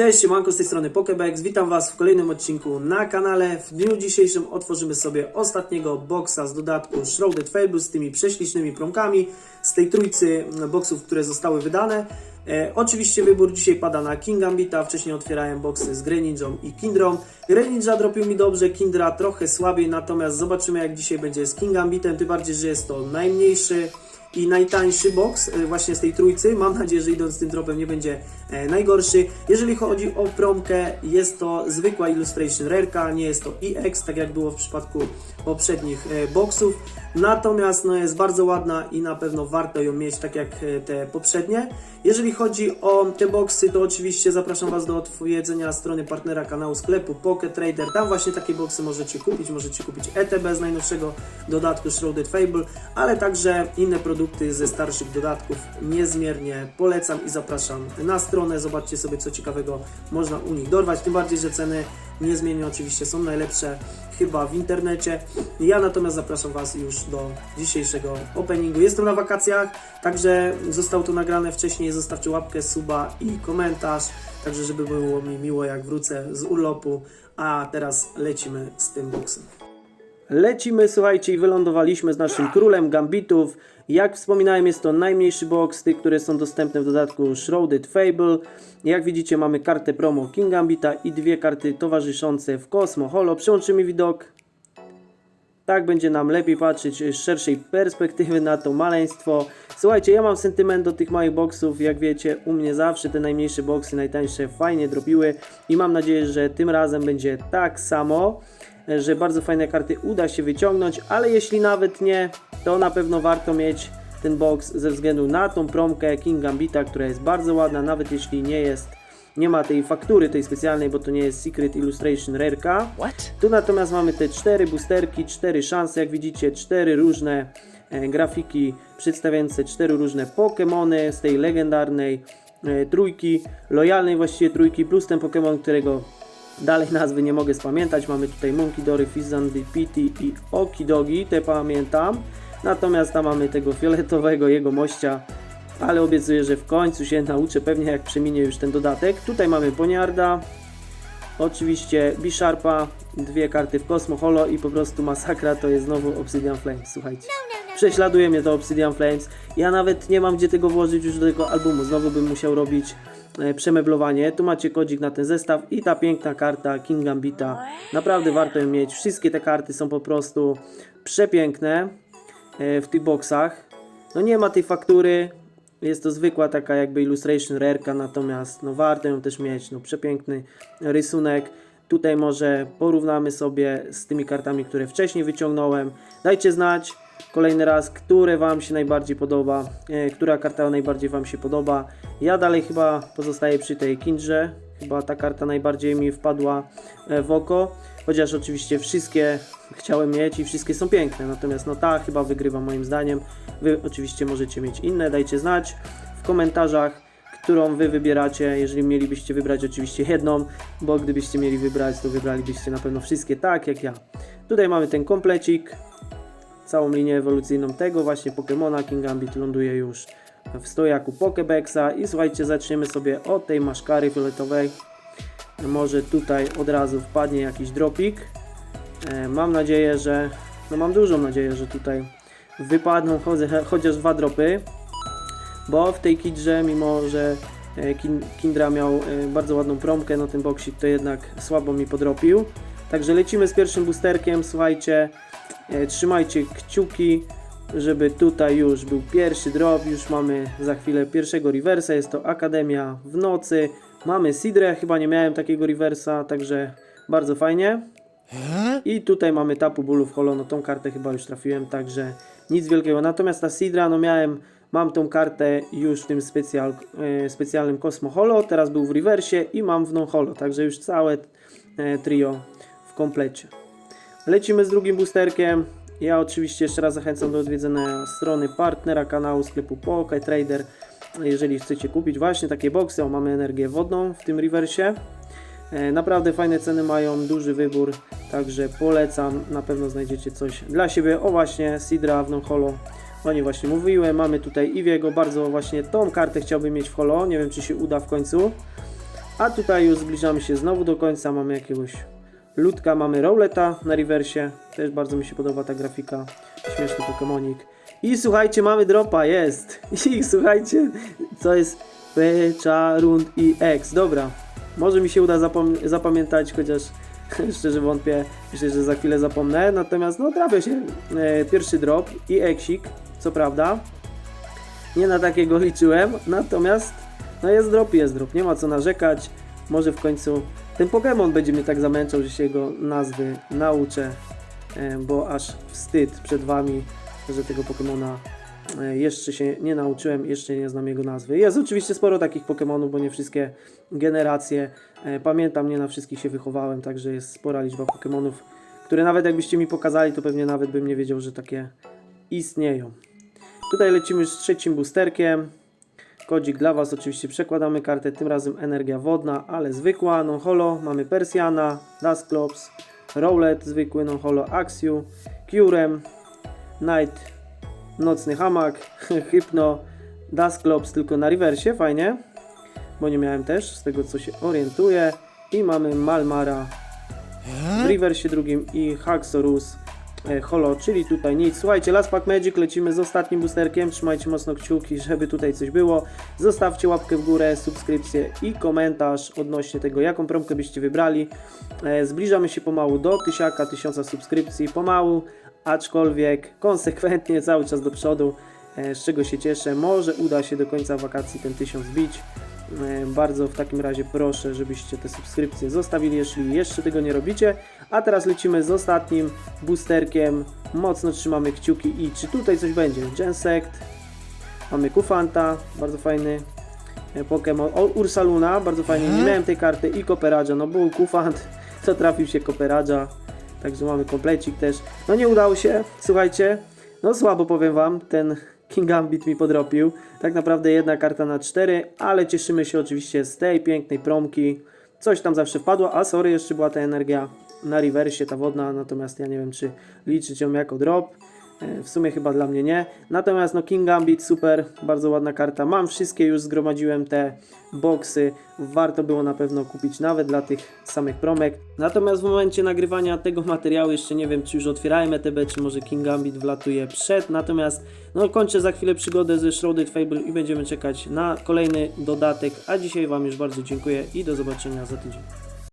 Cześć, siemanko z tej strony Pokebex. Witam Was w kolejnym odcinku na kanale. W dniu dzisiejszym otworzymy sobie ostatniego boxa z dodatku Shrouded Fable z tymi prześlicznymi promkami z tej trójcy boxów, które zostały wydane. E, oczywiście wybór dzisiaj pada na King Gambita. Wcześniej otwierałem boxy z Greninją i Kindrą. Greninja dropił mi dobrze, Kindra trochę słabiej, natomiast zobaczymy jak dzisiaj będzie z King Gambitem. Tym bardziej, że jest to najmniejszy i najtańszy box e, właśnie z tej trójcy. Mam nadzieję, że idąc tym tropem nie będzie e, najgorszy. Jeżeli chodzi o promkę, jest to zwykła Illustration Rareka, nie jest to EX, tak jak było w przypadku poprzednich e, boxów. Natomiast no, jest bardzo ładna i na pewno warto ją mieć, tak jak e, te poprzednie. Jeżeli chodzi o te boxy, to oczywiście zapraszam Was do odwiedzenia strony partnera kanału sklepu Pocket Trader. Tam właśnie takie boxy możecie kupić. Możecie kupić ETB z najnowszego dodatku Shrouded Fable, ale także inne produkty ze starszych dodatków. Niezmiernie polecam i zapraszam na stronę. Zobaczcie sobie, co ciekawego można u nich dorwać. Tym bardziej, że ceny niezmiennie oczywiście są najlepsze chyba w internecie. Ja natomiast zapraszam Was już do dzisiejszego openingu. Jestem na wakacjach, także zostało to nagrane wcześniej. Zostawcie łapkę, suba i komentarz, także żeby było mi miło jak wrócę z urlopu. A teraz lecimy z tym boksem. Lecimy, słuchajcie, i wylądowaliśmy z naszym królem gambitów. Jak wspominałem, jest to najmniejszy box tych, które są dostępne w dodatku Shrouded Fable. Jak widzicie, mamy kartę promo King Gambita i dwie karty towarzyszące w Cosmo Holo. Przełączymy widok. Tak będzie nam lepiej patrzeć z szerszej perspektywy na to maleństwo. Słuchajcie, ja mam sentyment do tych małych boxów. Jak wiecie, u mnie zawsze te najmniejsze boxy, najtańsze, fajnie dropiły. I mam nadzieję, że tym razem będzie tak samo że bardzo fajne karty uda się wyciągnąć, ale jeśli nawet nie, to na pewno warto mieć ten box ze względu na tą promkę King Gambita, która jest bardzo ładna, nawet jeśli nie jest, nie ma tej faktury tej specjalnej, bo to nie jest Secret Illustration Rareka. What? Tu natomiast mamy te cztery boosterki, cztery szanse, jak widzicie, cztery różne e, grafiki przedstawiające cztery różne Pokémony z tej legendarnej e, trójki, lojalnej właściwie trójki, plus ten Pokémon, którego dalej nazwy nie mogę spamiętać. Mamy tutaj Monkey Dory, Fizzandy, Pity i Okidogi, te pamiętam. Natomiast tam mamy tego fioletowego jego mościa, ale obiecuję, że w końcu się nauczę, pewnie jak przeminie już ten dodatek. Tutaj mamy Boniarda, Oczywiście Bisharpa, dwie karty w Cosmo Holo i po prostu masakra to jest znowu Obsidian Flames, słuchajcie. Prześladuje mnie to Obsidian Flames. Ja nawet nie mam gdzie tego włożyć już do tego albumu. Znowu bym musiał robić przemeblowanie. Tu macie kodzik na ten zestaw i ta piękna karta King Gambita. Naprawdę warto ją mieć. Wszystkie te karty są po prostu przepiękne e, w tych boksach. No nie ma tej faktury. Jest to zwykła taka jakby illustration rareka, natomiast no warto ją też mieć. No przepiękny rysunek. Tutaj może porównamy sobie z tymi kartami, które wcześniej wyciągnąłem. Dajcie znać kolejny raz, które Wam się najbardziej podoba, e, która karta najbardziej Wam się podoba. Ja dalej chyba pozostaję przy tej Kindrze. Chyba ta karta najbardziej mi wpadła e, w oko. Chociaż oczywiście wszystkie chciałem mieć i wszystkie są piękne. Natomiast no ta chyba wygrywa moim zdaniem. Wy oczywiście możecie mieć inne. Dajcie znać w komentarzach którą wy wybieracie, jeżeli mielibyście wybrać oczywiście jedną, bo gdybyście mieli wybrać, to wybralibyście na pewno wszystkie tak jak ja. Tutaj mamy ten komplecik, całą linię ewolucyjną tego właśnie Pokemona, King Gambit ląduje już w stojaku Pokebexa i słuchajcie, zaczniemy sobie od tej maszkary fioletowej. Może tutaj od razu wpadnie jakiś dropik. E, Mam nadzieję, że, no mam dużą nadzieję, że tutaj wypadną cho- chociaż dwa dropy bo w tej kidrze, mimo że e, Kin- Kindra miał e, bardzo ładną promkę, no ten boksik to jednak słabo mi podrobił. Także lecimy z pierwszym boosterkiem, słuchajcie, trzymajcie kciuki, żeby tutaj już był pierwszy drop, już mamy za chwilę pierwszego reversa, jest to Akademia w nocy, mamy Sidrę, chyba nie miałem takiego reversa, także bardzo fajnie. I tutaj mamy Tapu Bólów Holo, no tą kartę chyba już trafiłem, także nic wielkiego. Natomiast ta Sidra, no miałem, mam tą kartę już w tym specjal, e, specjalnym Cosmo Holo, teraz był w rewersie i mam w non Holo, także już całe e, trio w komplecie. Lecimy z drugim boosterkiem. Ja oczywiście jeszcze raz zachęcam do odwiedzenia strony partnera kanału sklepu Poke Trader. Jeżeli chcecie kupić właśnie takie boxy, o mamy energię wodną w tym rewersie. E, Naprawdę fajne ceny mają, duży wybór, także polecam, na pewno znajdziecie coś dla siebie. O właśnie, Sidra w non-holo, o niej właśnie mówiłem, mamy tutaj Iwiego, bardzo właśnie tą kartę chciałbym mieć w holo, nie wiem czy się uda w końcu, A tutaj już zbliżamy się znowu do końca, mamy jakiegoś ludka, mamy Rowleta na rewersie, też bardzo mi się podoba ta grafika, śmieszny Pokemonik. I słuchajcie, mamy dropa, jest! I słuchajcie, co jest Peczarund i X, dobra. Może mi się uda zapamiętać, chociaż szczerze wątpię, myślę, że za chwilę zapomnę. Natomiast no trafia się e, pierwszy drop i Exik, co prawda. Nie na takiego liczyłem, natomiast no jest drop, jest drop, nie ma co narzekać. Może w końcu ten Pokémon będzie mnie tak zamęczał, że się jego nazwy nauczę, e, bo aż wstyd przed wami, że tego Pokémona e, jeszcze się nie nauczyłem, jeszcze nie znam jego nazwy. Jest oczywiście sporo takich Pokémonów, bo nie wszystkie generacje e, pamiętam, nie na wszystkich się wychowałem, także jest spora liczba Pokémonów, które nawet jakbyście mi pokazali, to pewnie nawet bym nie wiedział, że takie istnieją. Tutaj lecimy z trzecim boosterkiem. Kodzik dla Was, oczywiście przekładamy kartę, tym razem energia wodna, ale zwykła, non holo. Mamy Persjana, Dusclops, Rowlet, zwykły non holo, Axiu, Curem, Night, Nocny Hamak, Hypno, Dusclops tylko na rewersie, fajnie, bo nie miałem też, z tego co się orientuję. I mamy Malmara w rewersie drugim i Haxorus Holo, czyli tutaj nic. Słuchajcie, Last Pack Magic, lecimy z ostatnim boosterkiem, trzymajcie mocno kciuki, żeby tutaj coś było. Zostawcie łapkę w górę, subskrypcję i komentarz odnośnie tego, jaką promkę byście wybrali. E, Zbliżamy się pomału do tysiaka, tysiąca subskrypcji, pomału, aczkolwiek konsekwentnie, cały czas do przodu, e, z czego się cieszę. Może uda się do końca wakacji ten tysiąc bić. E, Bardzo w takim razie proszę, żebyście te subskrypcje zostawili, jeśli jeszcze tego nie robicie. A teraz lecimy z ostatnim boosterkiem. Mocno trzymamy kciuki i czy tutaj coś będzie? Gensect, mamy Kufanta, bardzo fajny e, Pokémon. Ursaluna, bardzo fajnie. Nie miałem tej karty i Koperadża. No był Kufant, to trafił się Koperadża. Także mamy komplecik też. No nie udało się, słuchajcie. No słabo powiem wam, ten King Gambit mi podrobił. Tak naprawdę jedna karta na cztery, ale cieszymy się oczywiście z tej pięknej promki. Coś tam zawsze wpadło, a sorry, jeszcze była ta energia na rewersie, ta wodna, natomiast ja nie wiem, czy liczyć ją jako drop. E, W sumie chyba dla mnie nie. Natomiast no King Gambit super, bardzo ładna karta. Mam wszystkie, już zgromadziłem te boxy. Warto było na pewno kupić nawet dla tych samych promek. Natomiast w momencie nagrywania tego materiału jeszcze nie wiem, czy już otwierałem ETB, czy może King Gambit wlatuje przed. Natomiast no kończę za chwilę przygodę ze Shrouded Fable i będziemy czekać na kolejny dodatek. A dzisiaj Wam już bardzo dziękuję i do zobaczenia za tydzień.